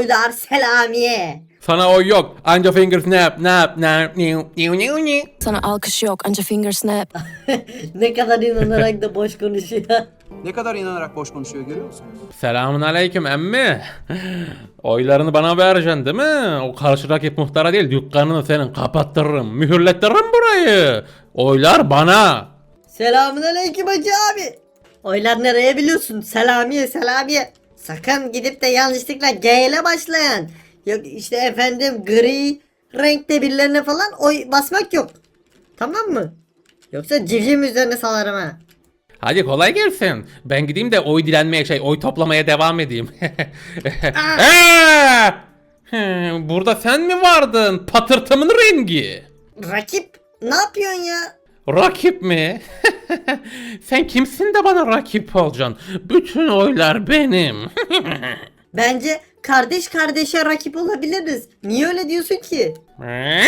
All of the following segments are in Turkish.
oylar Selami'ye. Sana oy yok. Anca finger snap, nap, nap, niu, niu, niu, niu. Sana alkış yok anca finger snap. ne kadar inanarak da boş konuşuyor. Ne kadar inanarak boş konuşuyor görüyor musunuz? Selamun aleyküm emmi. Oylarını bana vereceksin değil mi? O karşı rakip muhtara değil dükkanını senin kapattırırım. Mühürlettiririm burayı. Oylar bana. Selamun aleyküm hacı abi. Oylar nereye biliyorsun? Selamiye Selamiye. Sakın gidip de yanlışlıkla G ile başlayan. Yok işte efendim gri renkte birilerine falan oy basmak yok. Tamam mı? Yoksa civciv üzerine salarım ha. Hadi kolay gelsin. Ben gideyim de oy dilenmeye şey oy toplamaya devam edeyim. Ee! Burada sen mi vardın? Patırtımın rengi. Rakip ne yapıyorsun ya? Rakip mi? sen kimsin de bana rakip olacaksın? Bütün oylar benim. Bence kardeş kardeşe rakip olabiliriz. Niye öyle diyorsun ki? Eh,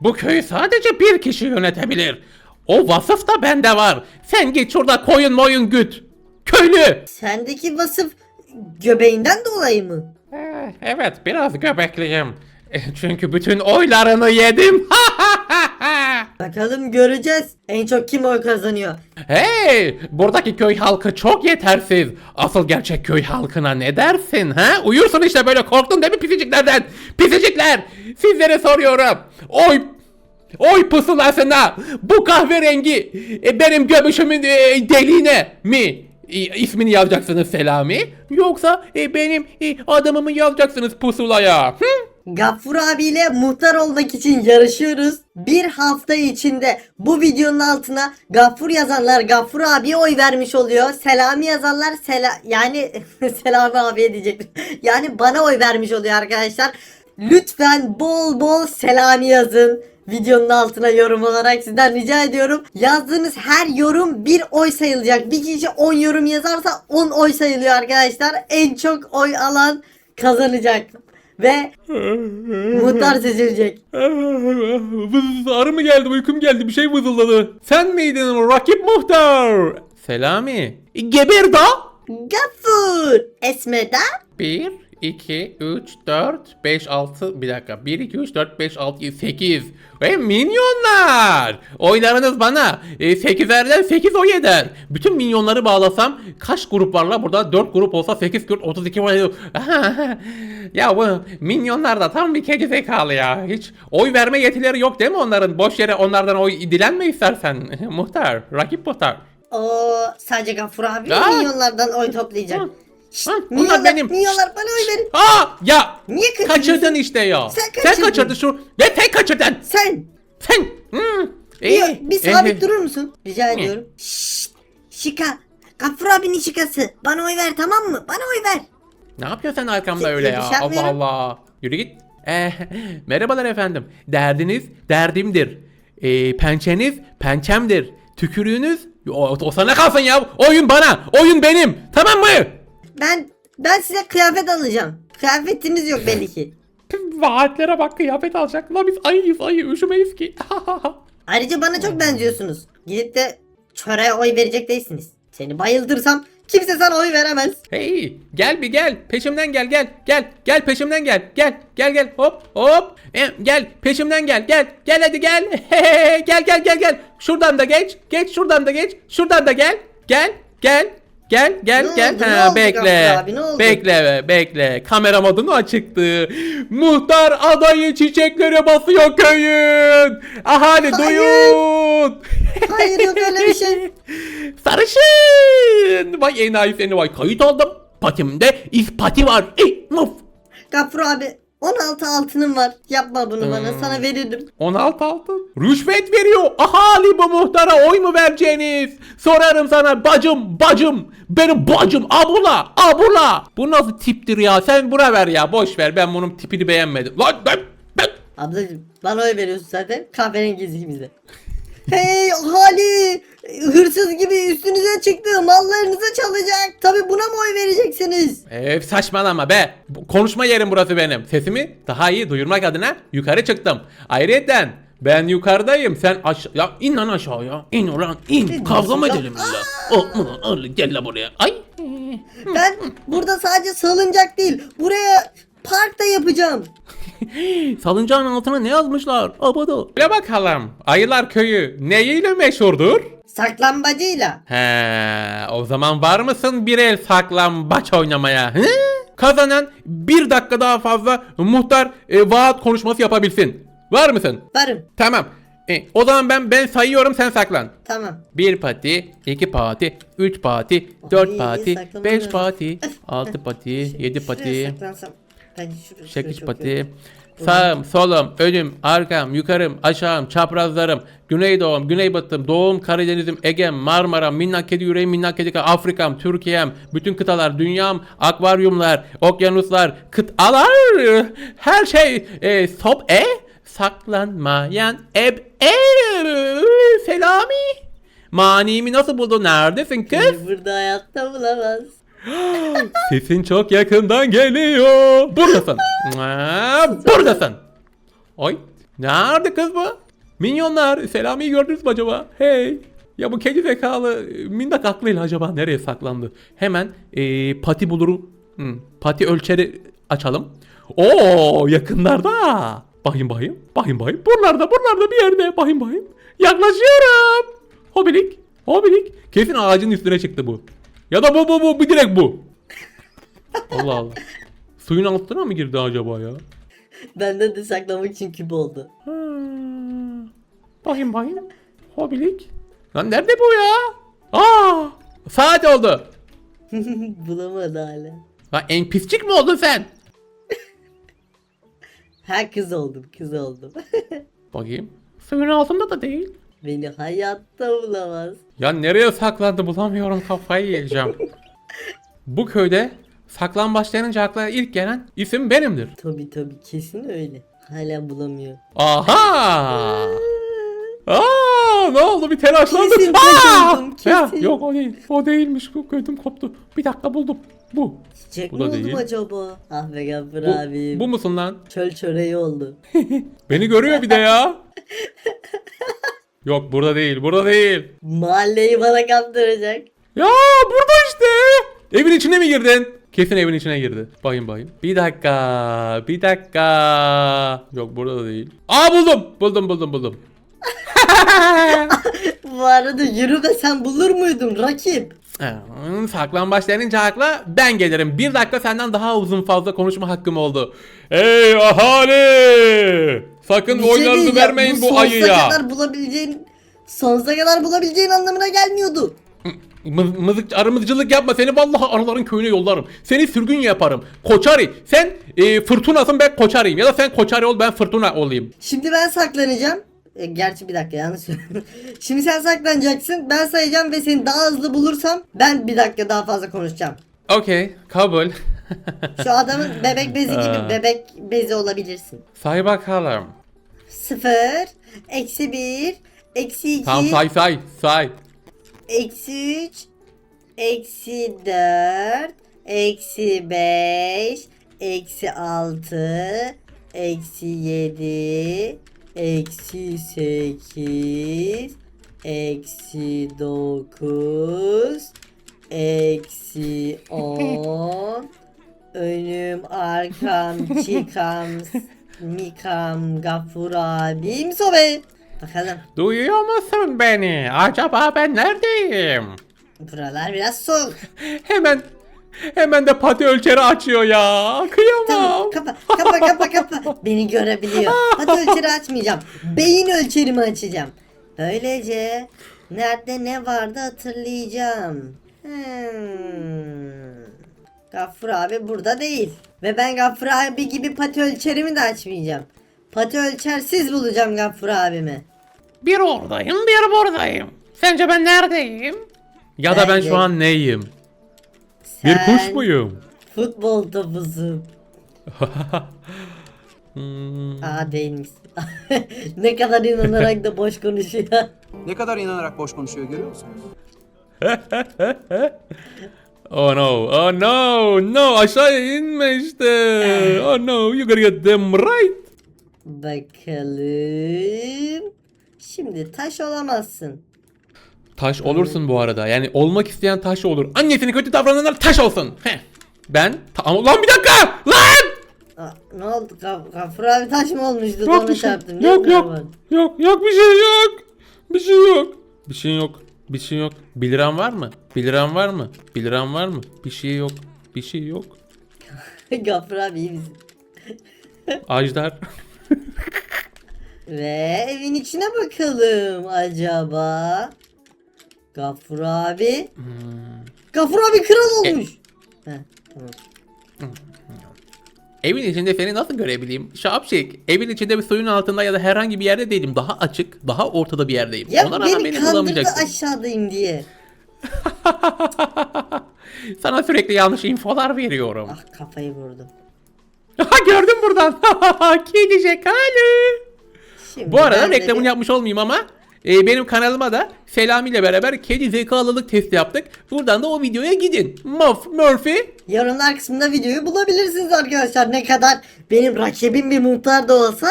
Bu köyü sadece bir kişi yönetebilir. O vasıf da bende var. Sen git şurada koyun moyun güt. Köylü. Sendeki vasıf göbeğinden dolayı mı? Eh, Evet biraz göbekliyim. Eh, Çünkü bütün oylarını yedim. Bakalım göreceğiz. En çok kim oy kazanıyor? hey, buradaki köy halkı çok yetersiz. Asıl gerçek köy halkına ne dersin ha? Uyursun işte böyle korktun değil mi pisiciklerden? Pisicikler, sizlere soruyorum. Oy Oy pusulasına bu kahverengi e, benim göbüşümün e, deliğine mi e, ismini yazacaksınız Selami yoksa e, benim e, adımımı yazacaksınız pusulaya. Hı? Gaffur abiyle muhtar olmak için yarışıyoruz. Bir hafta içinde bu videonun altına Gaffur yazanlar Gaffur abiye oy vermiş oluyor. Selami yazanlar sela yani Selami abiye diyecektim. Yani bana oy vermiş oluyor arkadaşlar. Lütfen bol bol Selami yazın. Videonun altına yorum olarak sizden rica ediyorum. Yazdığınız her yorum bir oy sayılacak. Bir kişi 10 yorum yazarsa 10 oy sayılıyor arkadaşlar. En çok oy alan kazanacak. Ve muhtar seçilecek. Arı mı geldi uykum geldi bir şey vızıldadı. Sen miydin rakip muhtar? Selami. Geber da. Gaffur. Esmeda. 1, 2, 3, 4, 5, 6 bir dakika. 1, 2, 3, 4, 5, 6, 7, 8 ve minyonlar! Oylarınız bana. E, 8'lerden 8 oy eder bütün minyonları bağlasam kaç grup var la burada 4 grup olsa 8 grup 32 var ya bu minyonlar da tam bir kedi zekalı ya. Hiç oy verme yetileri yok değil mi onların? Boş yere onlardan oy dilenme istersen? Muhtar rakip muhtar. O sadece Gaffur abi milyonlardan oy toplayacak. Şşt, Hı, bunlar milyonlar, benim. milyonlar bana oy verin. Aa ya Niye kaçırdın? kaçırdın işte ya Sen sen kaçırdın. kaçırdın şu ve sen kaçırdın Sen Sen. Hmm. bir, İyi. bir sabit Ee, durur musun? Rica ediyorum. Şşt, şika. Gaffur abinin şikası. Bana oy ver tamam mı? Bana oy ver. Ne yapıyorsun sen arkamda öyle bir ya? şey Allah. Allah. Yürü git. Eh, merhabalar efendim. Derdiniz derdimdir. Eh, pençeniz pençemdir. Tükürüğünüz o, o sana kalsın ya. Oyun bana. Oyun benim. Tamam mı? Ben ben size kıyafet alacağım. Kıyafetiniz yok belli ki. Vaatlere bak kıyafet alacak. La biz ayıyız ayı üşümeyiz ki. Ayrıca bana çok benziyorsunuz. Gidip de çöreğe oy verecek değilsiniz. Seni bayıldırsam kimse sana oy veremez. Hey gel bir gel peşimden gel gel gel gel peşimden gel gel gel gel hop hop E, gel peşimden gel gel gel hadi gel gel gel gel gel şuradan da geç geç şuradan da geç şuradan da gel gel gel gel gel Ne gel oldu, ha oldu bekle abi, ne oldu? bekle bekle kamera modunu açıktı muhtar adayı çiçeklere basıyor köyün ahali Hayır. duyun Hayır yok öyle bir şey. Sarışın! Vay enayi seni vay kayıt aldım. Patimde ispati var. Ey muf! Gaffur abi 16 altınım var. Yapma bunu bana Hmm. sana veririm. 16 altın. Rüşvet veriyor. Ahali bu muhtara oy mu vereceğiniz? Sorarım sana bacım bacım. Benim bacım abula abula. Bu nasıl tiptir ya? Sen buna ver ya. Boş ver. Ben bunun tipini beğenmedim. Lan ben ben. Ablacım bana oy veriyorsun zaten. Kahverengi bizde. Hey ahali! Hırsız gibi üstünüze çıktı. Mallarınızı çalacak. Tabi buna mı oy vereceksiniz? Eee saçmalama be. Bu- Konuşma yerim burası benim. Sesimi daha iyi duyurmak adına yukarı çıktım. Ayrıyeten ben yukarıdayım. Sen aşağı... Ya in lan aşağıya. İn ulan in. Kavga mı edelim ya? Oh, ulan, ulan, gel la buraya. Ay. Ben burada sadece salıncak değil. Buraya parkta yapacağım. Salıncağın altına ne yazmışlar? Abado. Öyle bakalım. Ayılar köyü neyiyle meşhurdur? Saklambacıyla. He, o zaman var mısın bir el saklambaç oynamaya? He? Kazanan bir dakika daha fazla muhtar e, vaat konuşması yapabilsin. Var mısın? Varım. Tamam. E, o zaman ben ben sayıyorum sen saklan. Tamam. Bir pati, iki pati, üç pati, dört Ay, pati, saklanamıyorum. beş pati, altı pati, yedi Şuraya pati, saklansam. Ben şuraya, sekiz şuraya pati. bakıyorum. Sağım, solum, önüm, arkam, yukarım, aşağım, çaprazlarım, güneydoğum, güneybatım, doğum, Karadenizim, Egem, Marmara, minnak kedi yüreğim, minnak kedi ka- Afrikam, Türkiye'm, bütün kıtalar, dünyam, akvaryumlar, okyanuslar, kıtalar, her şey, e, sop, e, saklanmayan, eb, e, selami. Manimi nasıl buldun? Neredesin kız? Beni burada hayatta bulamaz. Sesin çok yakından geliyor. Buradasın. Buradasın. Oy. Nerede kız bu? Minyonlar. Selami'yi gördünüz mü acaba? Hey. Ya bu kedi zekalı e, minnak aklıyla acaba nereye saklandı? Hemen e, pati bulurum. Hmm, pati ölçeri açalım. Oo yakınlarda. Bayım bayım. Bayım bayım. Buralarda buralarda bir yerde. Bayım bayım. Yaklaşıyorum. Hobilik. Hobilik. Kesin ağacın üstüne çıktı bu. Ya da bu bu bu bir direkt bu. Allah Allah. Suyun altına mı girdi acaba ya? Benden de saklamak için küp oldu. Hmm. Bakayım bakayım. Hobilik. Lan nerede bu ya? Aa! Saat oldu. Bulamadı hala. Lan en pisçik mi oldun sen? Ha kız oldum kız oldum. Bakayım. Suyun altında da değil. Beni hayatta bulamaz. Ya nereye saklandı bulamıyorum kafayı yiyeceğim. bu köyde saklan başlayınca akla ilk gelen isim benimdir. Tabi tabi kesin öyle. Hala bulamıyor. Aha! Aa, ne oldu bir telaşlandım. Kesin kaçırdım, Ya, kesin. yok o değil. O değilmiş. Ödüm koptu. Bir dakika buldum. Bu. Çiçek Bu mi da oldum değil. acaba? Ah be Gaffur Bu, abim. bu musun lan? Çöl çöreği oldu. Beni görüyor bir de ya. Yok burada değil. Burada değil. Mahalleyi bana kaptıracak. Ya burada işte. Evin içine mi girdin? Kesin evin içine girdi. Bayım bayım. Bir dakika. Bir dakika. Yok burada da değil. Aa buldum. Buldum buldum buldum. Bu arada yürüme sen bulur muydun rakip? Hmm, Saklambaç denince akla ben gelirim. Bir dakika senden daha uzun fazla konuşma hakkım oldu. Ey ahali! Sakın şey ya, vermeyin bu, sonsuza ayıya. kadar bulabileceğin sonsuza kadar bulabileceğin anlamına gelmiyordu. Mız, mızık, aramızcılık yapma seni vallahi anaların köyüne yollarım. Seni sürgün yaparım. Koçari sen e, fırtunasın ben koçarıyım. Ya da sen koçari ol ben fırtına olayım. Şimdi ben saklanacağım. E, gerçi bir dakika yanlış söyledim. Şimdi sen saklanacaksın. Ben sayacağım ve seni daha hızlı bulursam ben bir dakika daha fazla konuşacağım. Okey kabul. Şu adamın bebek bezi gibi bebek bezi olabilirsin. say bakalım. 0 eksi 1 eksi 2 Tamam say say say. eksi 3 eksi 4 eksi 5 eksi 6 eksi 7 eksi 8 eksi 9 eksi 10 önüm arkam çıkam mikam gafur abim sobe bakalım Duyuyor musun beni? Acaba ben neredeyim? buralar biraz soğuk Hemen hemen de pati ölçeri açıyor ya. Kıyamam. Tamam kapa kapa kapa kapa beni görebiliyor. Hadi ölçeri açmayacağım. Beyin ölçerimi açacağım. Böylece nerede ne vardı hatırlayacağım. Hmm. Gaffur abi burada değil. Ve ben Gaffur abi gibi pati ölçerimi de açmayacağım. Pati ölçersiz bulacağım Gaffur abimi. Bir oradayım, bir buradayım. Sence ben neredeyim? Ya da ben Bence- şu an neyim? Sen Bir kuş muyum? Futbol topusun. Hmm, Aa değilmişsin. ne kadar inanarak da boş konuşuyor. Ne kadar inanarak boş konuşuyor görüyor musunuz? Oh no, oh no, no aşağıya inme işte. Oh no, you gotta get them right. Bakalım. Şimdi taş olamazsın. Taş olursun bu arada. Yani olmak isteyen taş olur. Annesine kötü davrananlar taş olsun. Heh. Ben tamam lan bir dakika lan. Aa, ne oldu? Gaf Gafur abi taş mı olmuştu? Yok bir şey. Yok yok. Yok yok bir şey yok. Bir şey yok. Bir şey yok. Bir şey yok. 1 liran var mı? 1 liran var mı? 1 liran var mı? Bir şey yok. Bir şey yok. Gafur abi iyi misin? Ajdar. Ve evin içine bakalım acaba. Gafur abi. Gafur abi kral olmuş. Heh, tamam. Evin içinde seni nasıl görebileyim? Şapşik. Evin içinde bir suyun altında ya da herhangi bir yerde değilim. Daha açık, daha ortada bir yerdeyim. Ya Ona rağmen beni kandırdı bulamayacaksın. aşağıdayım diye. Sana sürekli yanlış infolar veriyorum. Ah kafayı vurdum. Gördüm buradan. Şekalı. Şimdi Bu arada ben de reklamını bir- yapmış olmayayım ama e, benim kanalıma da Selami ile beraber kedi zekalılık testi yaptık. Buradan da o videoya gidin. Muff Murphy. Yorumlar kısmında videoyu bulabilirsiniz arkadaşlar. Ne kadar benim rakibim bir muhtar da olsa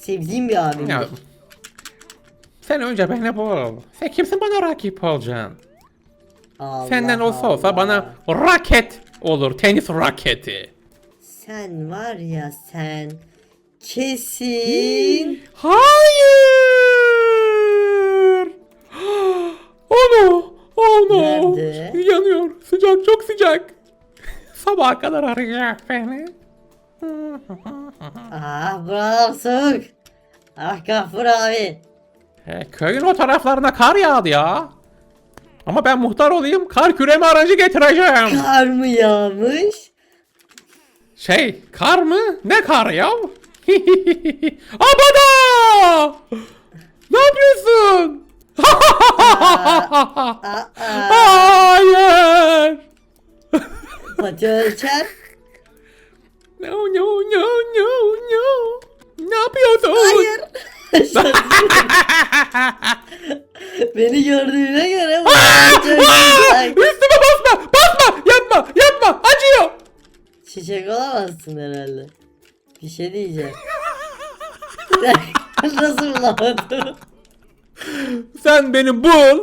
sevdiğim bir abim. Ya, sen önce beni bul. Sen kimsin bana rakip olacaksın? Senden olsa olsa bana raket olur. Tenis raketi. Sen var ya sen kesin Hayır. Onu. Onu. Nerede? Yanıyor. Sıcak çok sıcak. Sabaha kadar arayacak beni. Ah buralar soğuk. Ah Gafur abi. E, köyün o taraflarına kar yağdı ya. Ama ben muhtar olayım. Kar küreme aracı getireceğim. Kar mı yağmış? Şey, kar mı? Ne kar ya? Abada! Gördüğüne göre bu çok güzel. Üstüme basma! Basma! Yapma! Yapma! Acıyor! Çiçek olamazsın herhalde. Bir şey diyeceğim. Nasıl bulamadım? Sen beni bul.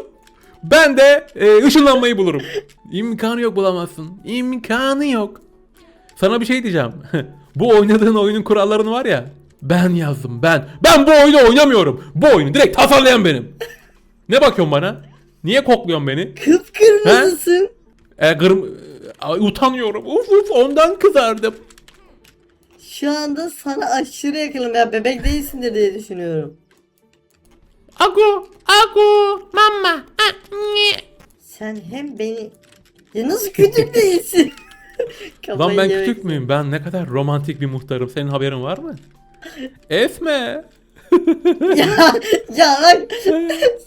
Ben de e, ışınlanmayı bulurum. İmkanı yok bulamazsın. İmkanı yok. Sana bir şey diyeceğim. bu oynadığın oyunun kurallarını var ya. Ben yazdım ben. Ben bu oyunu oynamıyorum. Bu oyunu direkt tasarlayan benim. Ne bakıyorsun bana? Niye kokluyorsun beni? Kıpkırmızısın. E, gırm... Ay, utanıyorum. Uf uf ondan kızardım. Şu anda sana aşırı yakınım ya bebek değilsindir diye düşünüyorum. Aku, aku, mama. anne. Sen hem beni... Ya nasıl küçük değilsin? Lan Kafayı ben yemek küçük müyüm? Ben ne kadar romantik bir muhtarım. Senin haberin var mı? Esme. ya, ya bak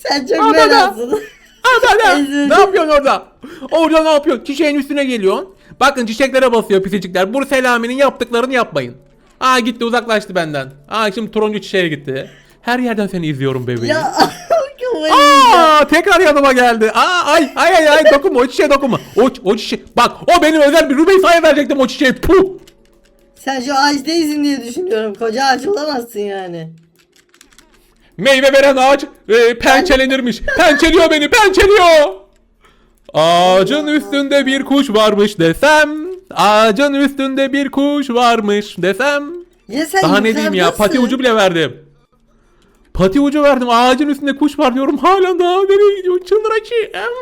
sen çok Ama da- belasın. Ada Özür ne yapıyorsun orada? Orada ne yapıyorsun? Çiçeğin üstüne geliyorsun. Bakın çiçeklere basıyor pisicikler. Bu Selami'nin yaptıklarını yapmayın. Aa gitti uzaklaştı benden. Aa şimdi turuncu çiçeğe gitti. Her yerden seni izliyorum bebeğim. ya. Aa tekrar yanıma geldi. Aa ay ay ay ay dokunma o çiçeğe dokunma. O, o çiçek bak o benim özel bir Rümeysa'ya verecektim o çiçeği. Puh. Sen şu ağaç değilsin diye düşünüyorum. Koca ağaç olamazsın yani. Meyve veren ağaç e, pençelenirmiş. Pençeliyor beni pençeliyor. Ağacın üstünde bir kuş varmış desem. Ağacın üstünde bir kuş varmış desem. Ya sen Daha ne diyeyim ya pati ucu bile verdim. Pati ucu verdim ağacın üstünde kuş var diyorum hala daha nereye gidiyor çıldıracağım.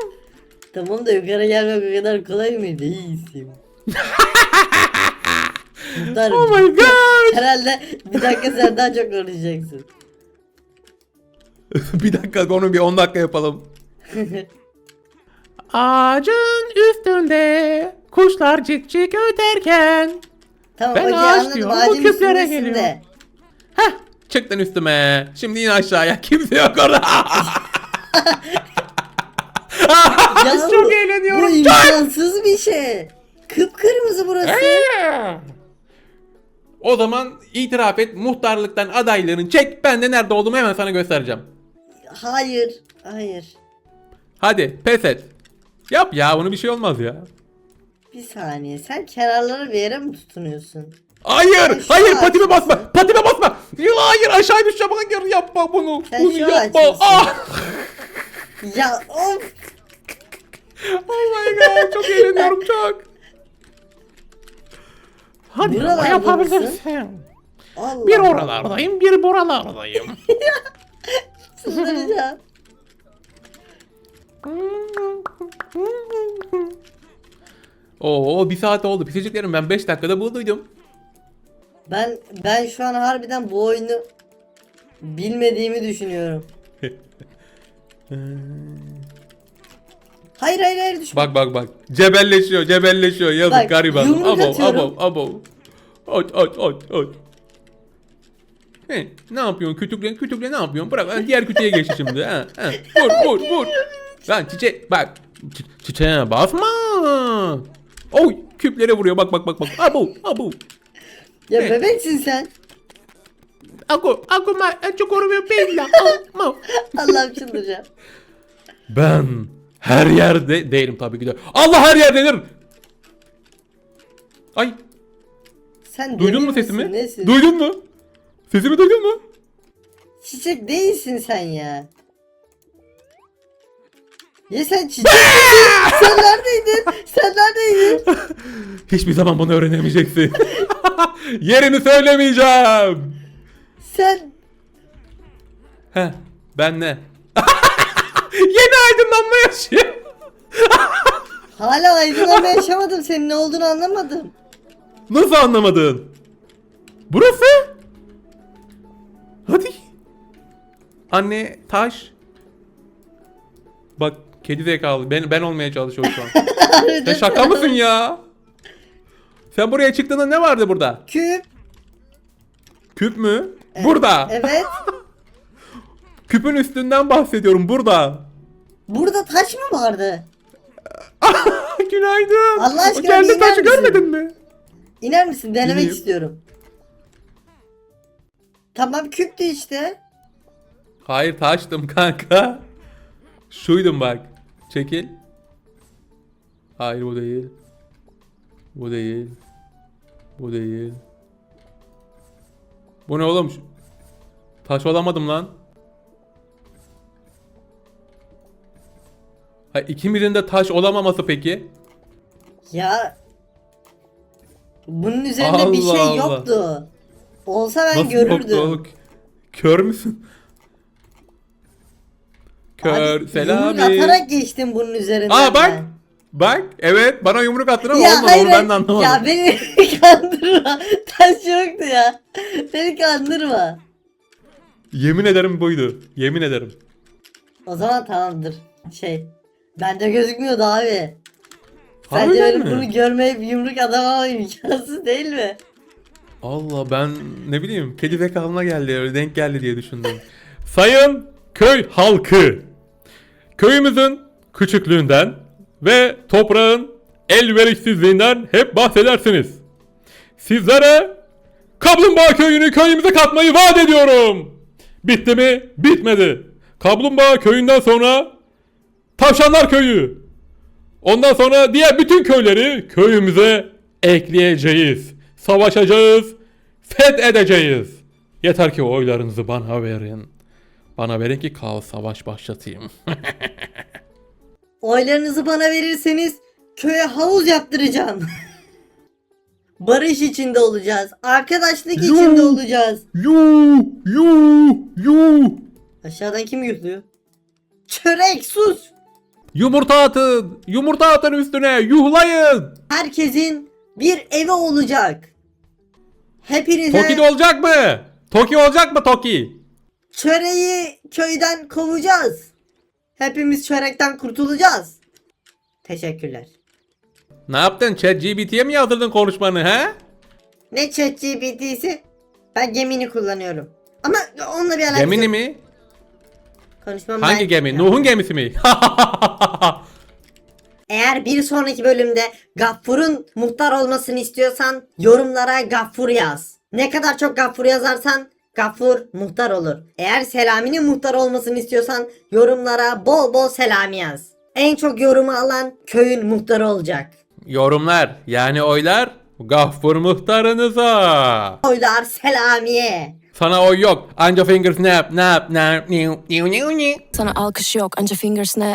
Tamam da yukarı gelmek o kadar kolay mıydı? İyisin. Muhtar, Oh my god. Herhalde bir dakika sen daha çok konuşacaksın. bir dakika onu bir 10 dakika yapalım. Ağacın üstünde kuşlar cik cik öterken Tamam Ben okey ağaç anladım. diyorum, bu Ağacın küplere üstündesin geliyor. de. Heh çıktın üstüme. Şimdi in aşağıya kimse yok orada. Ya Çok bu- eğleniyorum. Bu imkansız bir şey. Kıpkırmızı burası. Ee! o zaman itiraf et muhtarlıktan adaylarını çek ben de nerede olduğumu hemen sana göstereceğim. Hayır. Hayır. Hadi pes et. Yap ya bunu bir şey olmaz ya. Bir saniye. Sen kenarları bir yere mi tutunuyorsun? Hayır, Sen hayır ağaç patime basma, patime basma. Hayır aşağı düşeceğim, hayır yapma bunu. Sen bunu yapma. Ah! Ya of. Oh my god çok eğleniyorum çok. Hadi Buralarda yapabilirsin. Allah Bir Allah. oralardayım, bir buralardayım. Çıldıracağım. Oo bir saat oldu. Pisiciklerim ben 5 dakikada bulduydum. Ben ben şu an harbiden bu oyunu bilmediğimi düşünüyorum. hayır hayır hayır düşme. Bak bak bak. Cebelleşiyor, cebelleşiyor. Yazık Bak, gariban. yumruk Abo, atıyorum. abo, abo. Aç, aç, aç, aç. He, ne yapıyorsun? Kütükle, kütükle ne yapıyorsun? Bırak, diğer kütüğe geçti şimdi. Ha, ha. Vur, vur, vur. Lan çiçek, bak. Çi- çiçeğe basma. Oy, küplere vuruyor. Bak, bak, bak, bak. Abo, abo. Ya ne? bebeksin sen. Ako, ako ma, çok oraya bella. Allah'ım çıldıracağım. Ben her yerde değilim tabii ki de. Allah her yerdedir. Ay, Sen duydun deli mu misin, sesimi? nesin? Duydun mu? Sesimi duydun mu? Çiçek değilsin sen ya. Ya sen çiçek sen neredeydin? Sen neredeydin? Hiçbir zaman bunu öğrenemeyeceksin. Yerini söylemeyeceğim. Sen Heh, ben ne? Yeni aydınlanma yaşıyor. hala aydınlanma yaşamadım. Senin ne olduğunu anlamadım. Nasıl anlamadın? Burası? Hadi. Anne taş. Bak kedi zekalı. Ben, ben olmaya çalışıyor şu an. Sen şaka mısın ya? Sen buraya çıktığında ne vardı burada? Küp. Küp mü? Burada. Evet. Küpün üstünden bahsediyorum burada. Burada taş mı vardı? Günaydın. Allah aşkına O kendi taşı misin? görmedin mi? İner misin? Denemek İneyim. istiyorum. Tamam küptü işte. Hayır taştım kanka. Şuydum bak. Çekil. Hayır bu değil. Bu değil. Bu değil. Bu ne oğlum? Taş olamadım lan. Ha ikimizin de taş olamaması peki? Ya bunun üzerinde bir Allah şey Allah. yoktu. Olsa ben Nasıl görürdüm. oğlum? Kör müsün? Kör Abi, Yumruk selami. atarak geçtim bunun üzerinden. Aa bak. ben. Bak. Evet bana yumruk attın ama Ya olmadı hayır, onu ben de anlamadım. Ya beni kandırma. Taş yoktu ya. Beni kandırma. Yemin ederim buydu. Yemin ederim. O zaman tamamdır. Şey. Bende gözükmüyordu abi. Sence benim mi? bunu görmeyip yumruk atamam imkansız değil mi? Allah ben ne bileyim kedi zekalına geldi öyle denk geldi diye düşündüm. Sayın köy halkı. Köyümüzün küçüklüğünden ve toprağın elverişsizliğinden hep bahsedersiniz. Sizlere Kaplumbağa köyünü köyümüze katmayı vaat ediyorum. Bitti mi? Bitmedi. Kaplumbağa köyünden sonra Tavşanlar köyü. Ondan sonra diğer bütün köyleri köyümüze ekleyeceğiz. Savaşacağız. Fethedeceğiz. Yeter ki oylarınızı bana verin. Bana verin ki kaos savaş başlatayım. Oylarınızı bana verirseniz köye havuz yaptıracağım. Barış içinde olacağız. Arkadaşlık içinde Yuh. olacağız. Yuh, yuh, yuh. Aşağıdan kim yuhluyor? Çörek sus. Yumurta atın. Yumurta atın üstüne. Yuhlayın. Herkesin bir evi olacak. Hepinize Toki de olacak mı? Toki olacak mı Toki? çöreği köyden kovacağız. Hepimiz çörekten kurtulacağız. Teşekkürler. Ne yaptın? Chat GBT'ye mi yazdırdın konuşmanı he? Ne ChatGPT'si? Ben gemini kullanıyorum. Ama onunla bir alakası Gemini yok. mi? Konuşmam Hangi ben- gemi? Nuh'un gemisi mi? Eğer bir sonraki bölümde Gaffur'un muhtar olmasını istiyorsan yorumlara Gaffur yaz. Ne kadar çok Gaffur yazarsan Gaffur muhtar olur. Eğer Selami'nin muhtar olmasını istiyorsan yorumlara bol bol Selami yaz. En çok yorumu alan köyün muhtarı olacak. Yorumlar yani oylar Gaffur muhtarınıza. Oylar Selami'ye. Sana oy yok. Anca finger snap, nap, nap, niu, niu, niu, niu. Sana alkış yok, anca finger snap.